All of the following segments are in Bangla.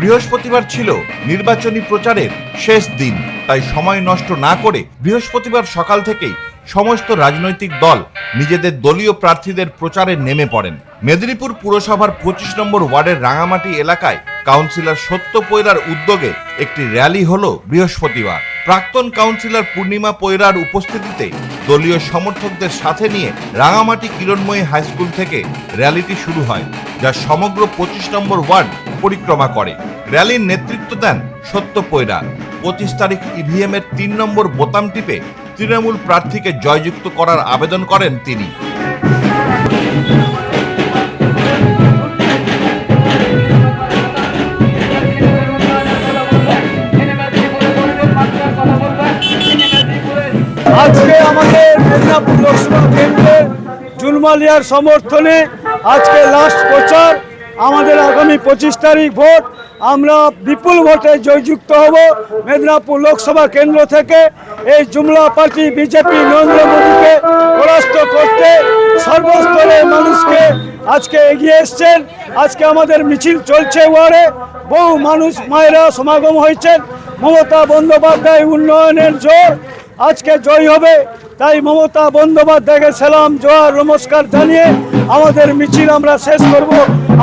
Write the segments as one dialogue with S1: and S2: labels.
S1: বৃহস্পতিবার ছিল নির্বাচনী প্রচারের শেষ দিন, তাই সময় নষ্ট না করে বৃহস্পতিবার সকাল থেকেই সমস্ত রাজনৈতিক দল নিজেদের দলীয় প্রার্থীদের প্রচারে নেমে পড়েন। মেদিনীপুর পুরসভার পঁচিশ নম্বর ওয়ার্ডের রাঙামাটি এলাকায় কাউন্সিলর সত্য পৈরার উদ্যোগে একটি র্যালি হল বৃহস্পতিবার। প্রাক্তন কাউন্সিলর পূর্ণিমা পৈরার উপস্থিতিতে দলীয় সমর্থকদের সাথে নিয়ে রাঙামাটি কিরণময়ী হাই স্কুল থেকে র্যালিটি শুরু হয়। যা সমগ্র পঁচিশ নম্বর ওয়ার্ড পরিক্রমা করে। র্যালির নেতৃত্ব দেন সত্য পৈরা। পঁচিশ তারিখ ইভিএম এর তিন নম্বর বোতাম টিপে তৃণমূল প্রার্থীকে জয়যুক্ত করার আবেদন করেন তিনি।
S2: আজকে আমাদের মেদিনীপুর লোকসভা কেন্দ্রের জুলমালিয়ার সমর্থনে আজকে লাস্ট প্রচার, আমাদের আগামী পঁচিশ তারিখ ভোট। আমরা বিপুল ভোটে জয়যুক্ত হব মেদিনীপুর লোকসভা কেন্দ্র থেকে। এই জুমলা পার্টি বিজেপি নরেন্দ্র মোদীকে পরাস্ত করতে সর্বস্তরের মানুষকে আজকে এগিয়ে এসছেন। আজকে আমাদের মিছিল চলছে ওয়ার্ডে বহু মানুষ, মায়েরা সমাগম হয়েছেন। মমতা বন্দ্যোপাধ্যায় উন্নয়নের জোর। আজকে জয় হবে। তাই মমতা বন্দ্যোপাধ্যায়কে সালাম, জোয়ার, নমস্কার জানিয়ে আমাদের মিছিল আমরা শেষ করব।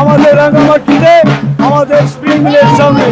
S2: আমাদের রাঙ্গামাটিতে আমাদের স্প্রিং মিলের সামনে।